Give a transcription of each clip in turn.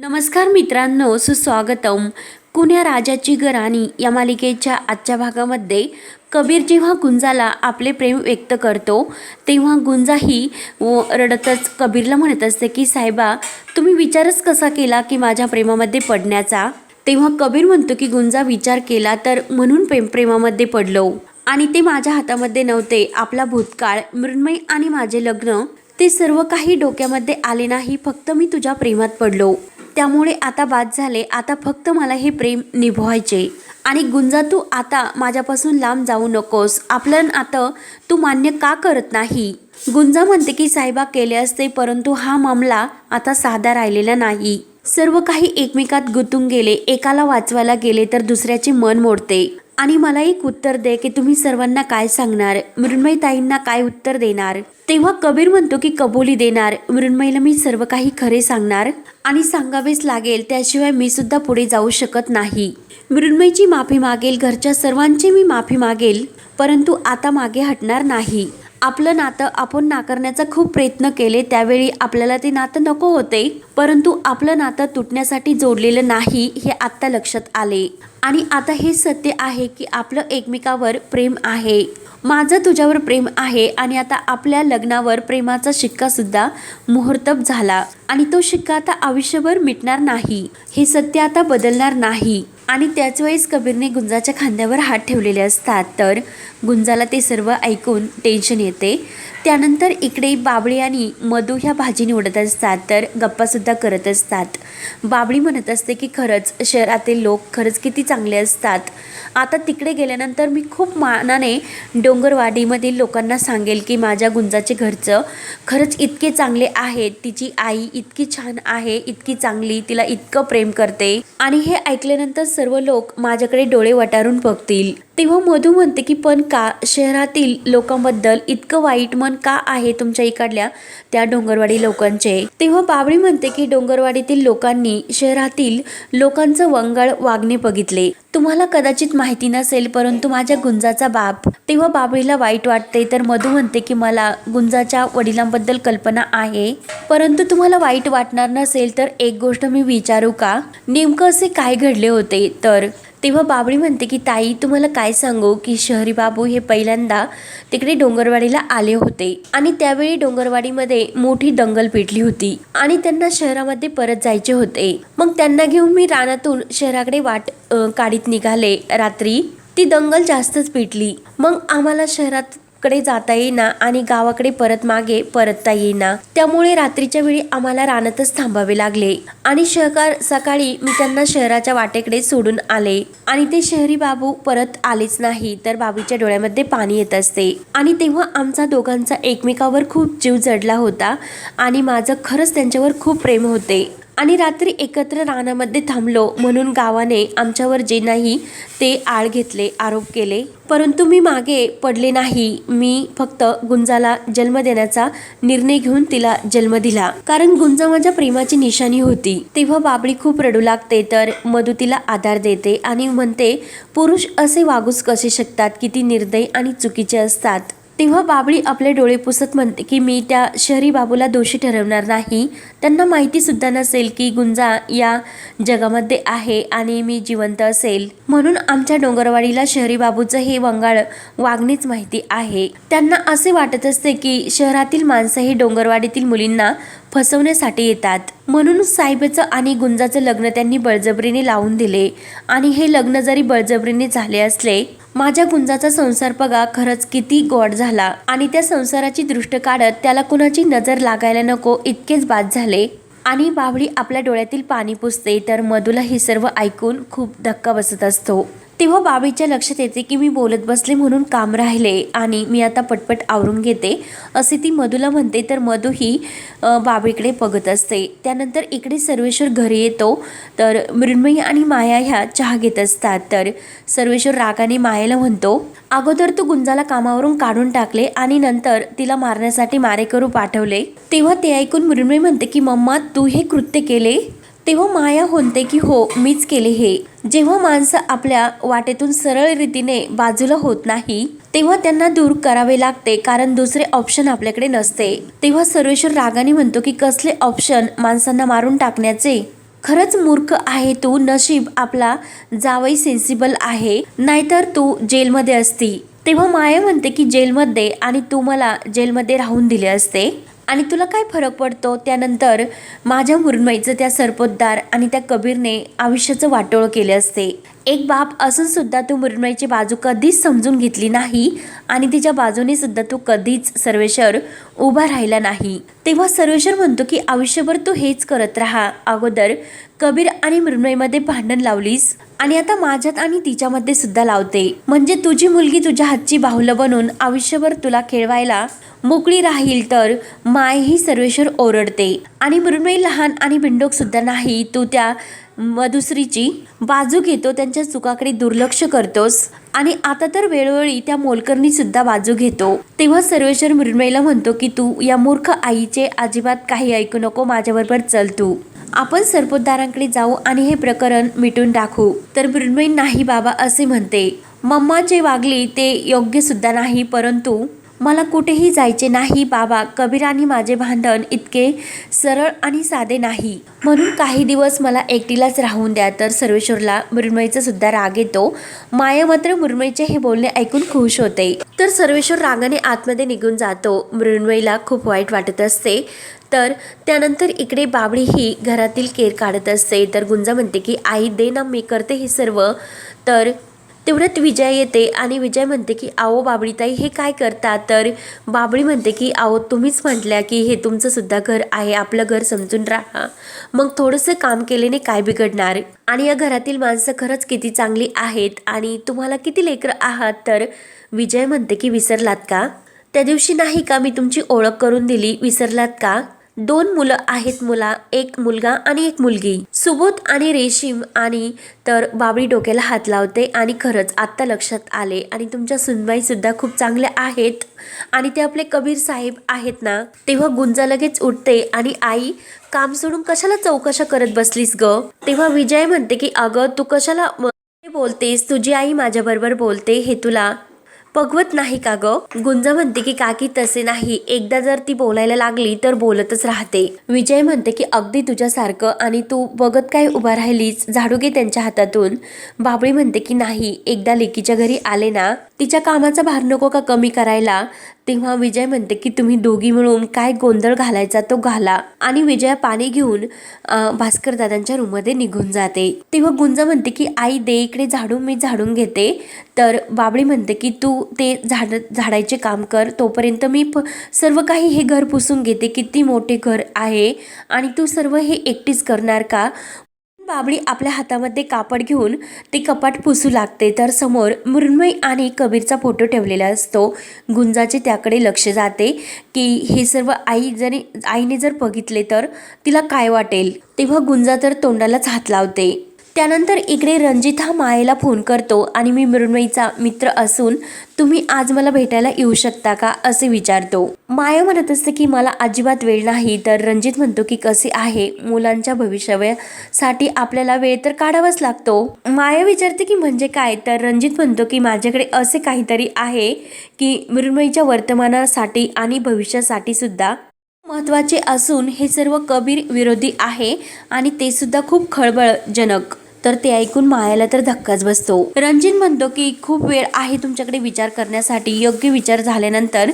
नमस्कार मित्रांनो सुस्वागतम. कुण्या राजाची गराणी या मालिकेच्या आजच्या भागामध्ये कबीर जेव्हा गुंजाला आपले प्रेम व्यक्त करतो तेव्हा गुंजाही व रडतच कबीरला म्हणत असते की साहेबा तुम्ही विचारच कसा केला की माझ्या प्रेमामध्ये पडण्याचा? तेव्हा कबीर म्हणतो की गुंजा विचार केला तर म्हणून प्रेम प्रेमामध्ये पडलो. आणि ते माझ्या हातामध्ये नव्हते. आपला भूतकाळ मृण्मय आणि माझे लग्न ते सर्व काही डोक्यामध्ये आले नाही. फक्त मी तुझ्या प्रेमात पडलो. त्यामुळे आता बाद झाले. आता फक्त मला हे प्रेम निभवायचे. आणि गुंजा तू आता माझ्यापासून लांब जाऊ नकोस. आपलं आता तू मान्य का करत नाही? गुंजा म्हणते की साहेबा केले असते परंतु हा मामला आता साधा राहिलेला नाही. सर्व काही एकमेकात गुंतून गेले. एकाला वाचवायला गेले तर दुसऱ्याचे मन मोडते. आणि मला एक उत्तर दे की तुम्ही सर्वांना काय सांगणार? मृण्मयताईंना काय उत्तर देणार? तेव्हा कबीर म्हणतो की कबुली देणार. मृण्मयीला मी सर्व काही खरे सांगणार आणि सांगावेच लागेल. त्याशिवाय मी सुद्धा पुढे जाऊ शकत नाही. मृण्मयीची माफी मागेल. घरच्या सर्वांची मी माफी मागेल. परंतु आता मागे हटणार नाही. आपलं नातं आपण नाकारण्याचा खूप प्रयत्न केले त्यावेळी आपल्याला ते नातं नको होते. परंतु आपलं नातं तुटण्यासाठी जोडलेलं नाही हे आत्ता लक्षात आले. आणि आता हे सत्य आहे की आपलं एकमेकावर प्रेम आहे. माझं तुझ्यावर प्रेम आहे आणि आता आपल्या लग्नावर प्रेमाचा शिक्का सुद्धा मुहूर्तब झाला. आणि तो शिक्का आता आयुष्यभर मिटणार नाही. हे सत्य आता बदलणार नाही. आणि त्याच वेळेस कबीरने गुंजाच्या खांद्यावर हात ठेवलेले असतात. तर गुंजाला ते सर्व ऐकून टेन्शन येते. त्यानंतर इकडे बाबळी आणि मधू ह्या भाजी निवडत असतात तर गप्पासुद्धा करत असतात. बाबळी म्हणत असते की खरंच शहरातील लोक खरंच किती चांगले असतात. आता तिकडे गेल्यानंतर मी खूप मानाने डोंगरवाडीमधील लोकांना सांगेल की माझ्या गुंजाचे घरचं खरंच इतके चांगले आहेत तिची आई इतकी छान आहे इतकी चांगली तिला इतकं प्रेम करते. आणि हे ऐकल्यानंतर सर्व लोक माझ्याकडे डोळे वटारून बघतील. तेव्हा मधू म्हणते की पण का शहरातील लोकांबद्दल इतकं वाईट मन का आहे तुमच्या इकडल्या त्या डोंगरवाडी लोकांचे? तेव्हा बाबळी म्हणते की डोंगरवाडीतील लोकांनी शहरातील लोकांचं वंगळ वागणे बघितले. तुम्हाला कदाचित माहिती नसेल परंतु माझ्या गुंजाचा बाप. तेव्हा बाबळीला वाईट वाटते तर मधू म्हणते की मला गुंजाच्या वडिलांबद्दल कल्पना आहे. परंतु तुम्हाला वाईट वाटणार नसेल तर एक गोष्ट मी विचारू का? नेमकं असे काय घडले होते? तर तेव्हा बाबळी म्हणते की ताई तुम्हाला काय सांगू की शहरी बाबू हे पहिल्यांदा तिकडे डोंगरवाडीला आले होते आणि त्यावेळी डोंगरवाडीमध्ये मोठी दंगल पेटली होती आणि त्यांना शहरामध्ये परत जायचे होते. मग त्यांना घेऊन मी रानातून शहराकडे वाट काढीत निघाले. रात्री ती दंगल जास्तच पेटली. मग आम्हाला शहरात कडे जाता येईना आणि गावाकडे परत मागे परतता येईना. त्यामुळे रात्रीच्या वेळी आम्हाला रानातच थांबावे लागले. आणि शहकार सकाळी मी त्यांना शहराच्या वाटेकडे सोडून आले. आणि ते शहरी बाबू परत आलेच नाही तर बाबूच्या डोळ्यामध्ये पाणी येत असते. आणि तेव्हा आमचा दोघांचा एकमेकावर खूप जीव जडला होता आणि माझं खरंच त्यांच्यावर खूप प्रेम होते. आणि रात्री एकत्र रानामध्ये थांबलो म्हणून गावाने आमच्यावर जे नाही ते आळ घेतले आरोप केले. परंतु मी मागे पडले नाही. मी फक्त गुंजाला जन्म देण्याचा निर्णय घेऊन तिला जन्म दिला. कारण गुंजा माझ्या प्रेमाची निशाणी होती. तेव्हा बाबळी खूप रडू लागते तर मधु तिला आधार देते आणि म्हणते पुरुष असे वागूच कसे शकतात किती निर्दय आणि चुकीचे असतात? तेव्हा बाबळी आपले डोळे पुसत म्हणते की मी त्या शहरी बाबूला दोषी ठरवणार नाही. त्यांना माहिती सुद्धा नसेल की गुंजा या जगामध्ये आहे आणि मी जिवंत असेल. म्हणून आमच्या डोंगरवाडीला शहरी बाबूचं हे वंगाळ वागणेच माहिती आहे. त्यांना असे वाटत असते की शहरातील माणसं हे डोंगरवाडीतील मुलींना फसवण्यासाठी येतात. म्हणून साहेबचं आणि गुंजाचं लग्न त्यांनी बळजबरीने लावून दिले. आणि हे लग्न जरी बळजबरीने झाले असले माझ्या गुंजाचा संसार बघा खरंच किती गोड झाला. आणि त्या संसाराची दृष्ट काढत त्याला कुणाची नजर लागायला नको इतकेच बाद झाले. आणि बावळी आपल्या डोळ्यातील पाणी पुसते तर मधूला हे सर्व ऐकून खूप धक्का बसत असतो. तेव्हा बाबीच्या लक्षात येते की मी बोलत बसले म्हणून काम राहिले आणि मी आता पटपट आवरून घेते. असे ती मधूला म्हणते तर मधू ही बाबीकडे बघत असते. त्यानंतर इकडे सर्वेश्वर घरी येतो तर मृण्मयी आणि माया ह्या चहा घेत असतात. तर सर्वेश्वर रागाने मायेला म्हणतो अगोदर तू गुंजाला कामावरून काढून टाकले आणि नंतर तिला मारण्यासाठी मारेकरू पाठवले. तेव्हा ते ऐकून मृण्मयी म्हणते की मम्मा तू हे कृत्य केले? तेव्हा माया होते की हो मीच केले हे. जेव्हा माणसं आपल्या वाटेतून सरळ रीतीने बाजूला होत नाही तेव्हा त्यांना दूर करावे लागते कारण दुसरे ऑप्शन आपल्याकडे नसते. तेव्हा सर्वेश्वर रागाने म्हणतो की कसले ऑप्शन माणसांना मारून टाकण्याचे? खरंच मूर्ख आहे तू नशीब आपला जावई सेन्सिबल आहे नाहीतर तू जेलमध्ये असती. तेव्हा माया म्हणते की जेलमध्ये आणि तू मला जेलमध्ये राहून दिले असते. आणि तुला काय फरक पडतो? त्यानंतर माझ्या मुरमाईचं त्या सरपोतदार आणि त्या कबीरने आयुष्याचं वाटोळ केले असते. एक बाप असून सुद्धा तू मुरमाईची बाजू कधीच समजून घेतली नाही आणि तिच्या बाजूने सुद्धा तू कधीच सर्वेश्वर उभा राहिला नाही. तेव्हा सर्वेश्वर म्हणतो की आयुष्यभर तू हेच करत राहा. अगोदर कबीर आणि मृण्मयीमध्ये भांडण लावलीस आणि आता माझ्यात आणि तिच्यामध्ये सुद्धा लावते. म्हणजे तुझी मुलगी तुझ्या हातची बाहुलं बनून आयुष्यभर तुला खेळवायला मोकळी राहील तर माय ही सर्वेश्वर ओरडते. आणि मृण्मयी लहान आणि बिंडोक सुद्धा नाही तू त्या मधुसरीची बाजू घेतो त्यांच्या चुकाकडे दुर्लक्ष करतोस. आणि आता तर वेळोवेळी त्या मोलकरणी सुद्धा बाजू घेतो. तेव्हा सर्वेश्वर मृण्मयीला म्हणतो की तू या मूर्ख आईचे अजिबात काही ऐकू नको माझ्याबरोबर चल तू. आपण सरपोतदारांकडे जाऊ आणि हे प्रकरण मिटून टाकू. तर मृण्मयी नाही बाबा असे म्हणते. मम्मा जे वागली ते योग्य सुद्धा नाही परंतु मला कुठेही जायचे नाही बाबा. कबीर आणि माझे भांडण इतके सरळ आणि साधे नाही. म्हणून काही दिवस मला एकटीलाच राहून द्या. तर सर्वेश्वरला मृण्मयीचा सुद्धा राग येतो. माया मात्र मृण्मयीचे हे बोलणे ऐकून खुश होते. तर सर्वेश्वर रागाने आतमध्ये निघून जातो. मृण्मयीला खूप वाईट वाटत असते. तर त्यानंतर इकडे बाबडी ही घरातील केर काढत असते. तर गुंजा म्हणते की आई दे ना मी करते हे सर्व. तर तेवढ्यात विजय येते आणि विजय म्हणते की आओ बाबळीताई हे काय करता? तर बाबडी म्हणते की आओ तुम्हीच म्हटल्या की हे तुमचं सुद्धा घर आहे. आपलं घर समजून राहा. मग थोडंसं काम केल्याने काय बिघडणार? आणि या घरातील माणसं खरंच किती चांगली आहेत आणि तुम्हाला किती लेकरं आहात? तर विजय म्हणते की विसरलात का? त्या दिवशी नाही का मी तुमची ओळख करून दिली? विसरलात का? दोन मुलं आहेत मुला एक मुलगा आणि एक मुलगी. सुबोध आणि रेशीम आणि तर बाबळी डोक्याला हात लावते आणि खरंच आत्ता लक्षात आले आणि तुमच्या सुनबाई सुद्धा खूप चांगल्या आहेत आणि ते आपले कबीर साहेब आहेत ना तेव्हा गुंजा लगेच उठते आणि आई काम सोडून कशाला चौकशा करत बसलीस ग? तेव्हा विजय म्हणते की अगं तू कशाला बोलतेस तुझी आई माझ्याबरोबर बोलते हे तुला पगवत नाही का ग? गुंजा म्हणते की काकी तसे नाही. एकदा जर ती बोलायला लागली तर बोलतच राहते. विजय म्हणते की अगदी तुझ्यासारखं आणि तू बघत काय उभा राहिलीस? झाडू घे त्यांच्या हातातून. बाबळी म्हणते की नाही. एकदा लेकीच्या घरी आले ना तिच्या कामाचा भार नको का कमी करायला? तेव्हा विजय म्हणते की तुम्ही दोघी मिळून काय गोंधळ घालायचा तो घाला. आणि विजया पाणी घेऊन भास्कर दादांच्या रूममध्ये निघून जाते. तेव्हा गुंजा म्हणते की आई दे इकडे झाडून मी झाडून घेते. तर बाबळी म्हणते की तू ते झाड झाडायचे काम कर. तोपर्यंत मी प- सर्व काही हे घर पुसून घेते. किती मोठे घर आहे आणि तू सर्व हे एकटीच करणार का? बाबडी आपल्या हातामध्ये कापड घेऊन ते कपाट पुसू लागते. तर समोर मृण्मयी आणि कबीरचा फोटो ठेवलेला असतो. गुंजाचे त्याकडे लक्ष जाते की हे सर्व आई जरी आईने जर बघितले तर तिला काय वाटेल? तेव्हा गुंजा तर तोंडालाच हात लावते. त्यानंतर इकडे रणजित हा मायेला फोन करतो आणि मी मृण्मयीचा मित्र असून तुम्ही आज मला भेटायला येऊ शकता का असे विचारतो. माया म्हणत असते की मला अजिबात वेळ नाही तर रणजित म्हणतो की कसे आहे मुलांच्या भविष्यासाठी आपल्याला वेळ तर काढावाच लागतो. माया विचारते की म्हणजे काय? तर रणजित म्हणतो की माझ्याकडे असे काहीतरी आहे की मृण्मयीच्या वर्तमानासाठी आणि भविष्यासाठी सुद्धा महत्त्वाचे असून हे सर्व कबीर विरोधी आहे आणि ते सुद्धा खूप खळबळजनक. तर ते ऐकून मायाला तर धक्काच बसतो. रणजित म्हणतो की खूप वेळ आहे तुमच्याकडे विचार करण्यासाठी. योग्य विचार झाल्यानंतर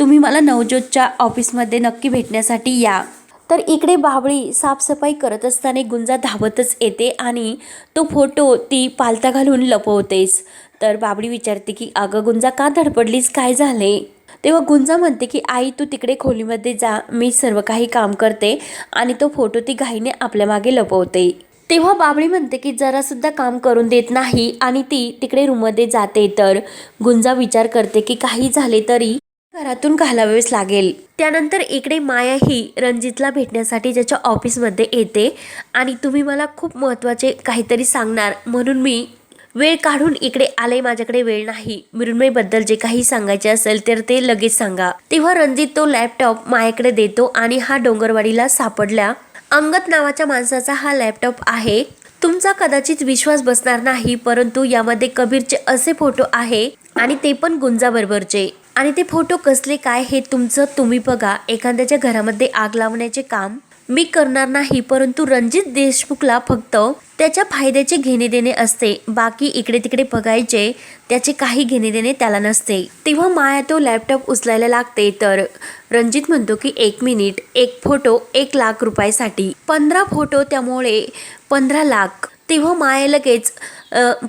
तुम्ही मला नवज्योतच्या ऑफिसमध्ये नक्की भेटण्यासाठी या. तर इकडे बाबळी साफसफाई करत असताना गुंजा धावतच येते आणि तो फोटो ती पालता घालून लपवतेस तर बाबळी विचारते की अगं गुंजा का धडपडलीस? काय झाले तेव्हा गुंजा म्हणते की आई तू तिकडे खोलीमध्ये जा. मी सर्व काही काम करते आणि तो फोटो ती घाईने आपल्या मागे लपवते. तेव्हा बाबळी म्हणते की जरासुद्धा काम करून देत नाही आणि ती तिकडे रूममध्ये जाते तर. गुंजा विचार करते की काही झाले तरी घरातून घालावेच लागेल. त्यानंतर इकडे माया ही रणजितला भेटण्यासाठी त्याच्या ऑफिसमध्ये येते. आणि तुम्ही मला खूप महत्त्वाचे काहीतरी सांगणार. म्हणून मी वेळ काढून इकडे आले माझ्याकडे वेळ नाही. मृण्मयीबद्दल जे काही सांगायचे असेल तर ते लगेच सांगा. तेव्हा रणजित तो लॅपटॉप मायाकडे देतो आणि हा डोंगरवाडीला सापडल्या अंगत नावाच्या माणसाचा हा लॅपटॉप आहे. तुमचा कदाचित विश्वास बसणार नाही परंतु यामध्ये कबीरचे असे फोटो आहे आणि ते पण गुंजाबरोबरचे. आणि ते फोटो कसले काय हे तुमचं तुम्ही बघा. एखाद्याच्या घरामध्ये आग लावण्याचे काम मी करणार नाही परंतु रणजित देशमुखला फक्त त्याच्या फायद्याचे घेणे देणे असते. बाकी इकडे तिकडे बघायचे त्याचे काही घेणे देणे त्याला नसते. तेव्हा माया तो लॅपटॉप उचलायला लागते तर रणजित म्हणतो की एक मिनिट एक फोटो एक लाख रुपयासाठी. पंधरा फोटो त्यामुळे पंधरा लाख. तेव्हा माया लगेच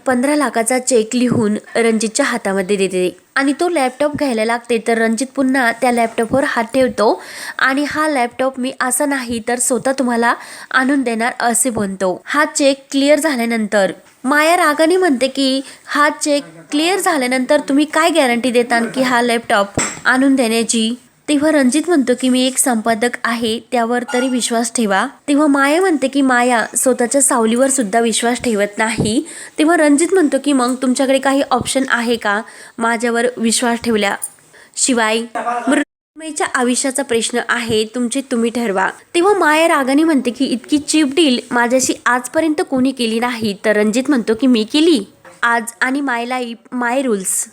पंधरा लाखाचा चेक लिहून रणजितच्या हातामध्ये देते. आणि तो लॅपटॉप घ्यायला लागते तर रणजित पुन्हा त्या लॅपटॉपवर हात ठेवतो. आणि हा लॅपटॉप मी असा नाही तर स्वतः तुम्हाला आणून देणार असे म्हणतो. हा चेक क्लिअर झाल्यानंतर माया रागाने म्हणते की हा चेक क्लिअर झाल्यानंतर तुम्ही काय गॅरंटी देता की हा लॅपटॉप आणून देण्याची? तेव्हा रणजित म्हणतो की मी एक संपादक आहे त्यावर तरी विश्वास ठेवा. तेव्हा माया म्हणते की माया स्वतःच्या सावलीवर सुद्धा विश्वास ठेवत नाही. तेव्हा रणजित म्हणतो की मग तुमच्याकडे काही ऑप्शन आहे का? माझ्यावर विश्वास ठेवल्या शिवाय मृण्मयीच्या आयुष्याचा प्रश्न आहे तुमचे तुम्ही ठरवा. तेव्हा माया रागाने म्हणते की इतकी चीप डील माझ्याशी आजपर्यंत कोणी केली नाही. तर रणजित म्हणतो की मी केली आज आणि माय लाईफ माय रूल्स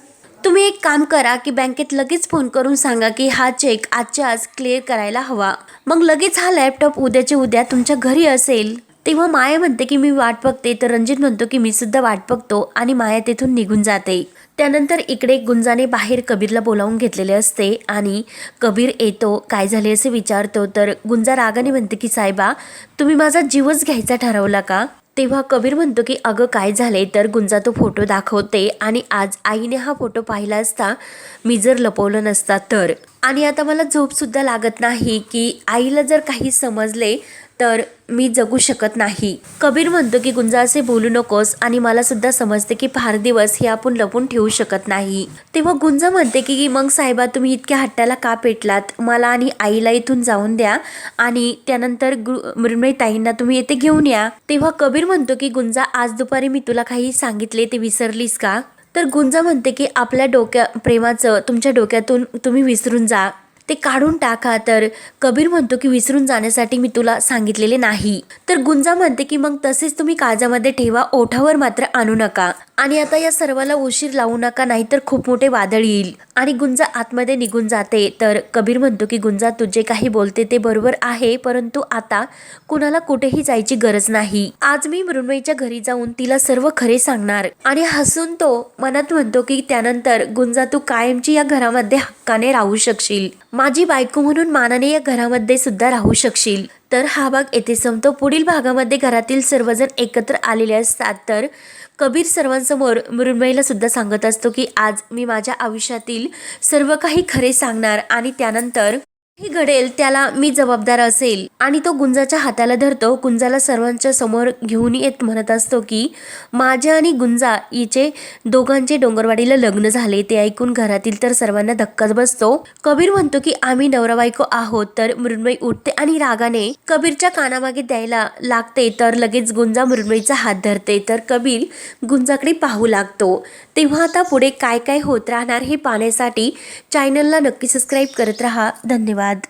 तुम्ही एक काम करा की बँकेत लगेच फोन करून सांगा की हा चेक आजच्या आज क्लिअर करायला हवा. मग लगेच हा लॅपटॉप उद्याचे उद्या तुमच्या घरी असेल. तेव्हा माया म्हणते की मी वाट बघते तर रणजित म्हणतो की मी सुद्धा वाट बघतो आणि माया तेथून निघून जाते. त्यानंतर इकडे गुंजाने बाहेर कबीरला बोलावून घेतलेले असते आणि कबीर येतो काय झाले असे विचारतो. तर गुंजा रागाने म्हणते की साहेबा तुम्ही माझा जीवच घ्यायचा ठरवला का? तेव्हा कबीर म्हणतो की अगं काय झाले तर गुंजा तो फोटो दाखवते आणि आज आईने हा फोटो पाहिला असता मी जर लपवलं नसता तर. आणि आता मला झोपसुद्धा लागत नाही की आईला जर काही समजले तर मी जगू शकत नाही. कबीर म्हणतो की गुंजा असे बोलू नकोस आणि मला सुद्धा समजते की फार दिवस हे आपण लपून ठेवू शकत नाही. तेव्हा गुंजा म्हणते की मग साहेबा तुम्ही इतक्या हट्टाला का पेटलात? मला आणि आईला इथून जाऊन द्या आणि त्यानंतर मृण्मयी तुम्ही येथे घेऊन या. तेव्हा कबीर म्हणतो की गुंजा आज दुपारी मी तुला काही सांगितले ते विसरलीस का? तर गुंजा म्हणते की आपल्या डोक्या प्रेमाचं तुमच्या डोक्यातून तुम्ही विसरून जा. ते काढून टाका. तर कबीर म्हणतो की विसरून जाण्यासाठी मी तुला सांगितलेले नाही. तर गुंजा म्हणते की मग तसेच तुम्ही काजामध्ये ठेवा. ओठावर मात्र आणू नका. आणि आता या सर्वाला उशीर लावू नका नाहीतर खूप मोठे वादळ येईल. आणि गुंजा आतमध्ये निघून जाते. तर कबीर म्हणतो की गुंजा तुझे काही बोलते ते बरोबर आहे परंतु आता कुणाला कुठेही जायची गरज नाही. आज मी मृण्मयीच्या घरी जाऊन तिला सर्व खरे सांगणार. आणि हसून तो मनात म्हणतो की त्यानंतर गुंजा तू कायमची या घरामध्ये हक्काने राहू शकशील. माझी बायको म्हणून मानाने या घरामध्ये सुद्धा राहू शकशील. तर हा भाग येथे संपतो. पुढील भागामध्ये घरातील सर्वजण एकत्र आलेले असतात. तर कबीर सर्वांसमोर मृण्मयीला सुद्धा सांगत असतो की आज मी माझ्या आयुष्यातील सर्व काही खरे सांगणार आणि त्यानंतर हे घडेल त्याला मी जबाबदार असेल. आणि तो गुंजाच्या हाताला धरतो. गुंजाला सर्वांच्या समोर घेऊन येत म्हणत असतो की माझ्या आणि गुंजा हिचे दोघांचे डोंगरवाडीला लग्न झाले. ते ऐकून घरातील तर सर्वांना धक्काच बसतो. कबीर म्हणतो की आम्ही नवरा बायको आहोत तर मृण्मयी उठते आणि रागाने कबीरच्या कानामागे द्यायला लागते तर लगेच गुंजा मृण्मयीचा हात धरते. तर कबीर गुंजाकडे पाहू लागतो. तेव्हा आता पुढे काय काय होत राहणार हे पाहण्यासाठी चॅनलला नक्की सबस्क्राईब करत राहा. धन्यवाद.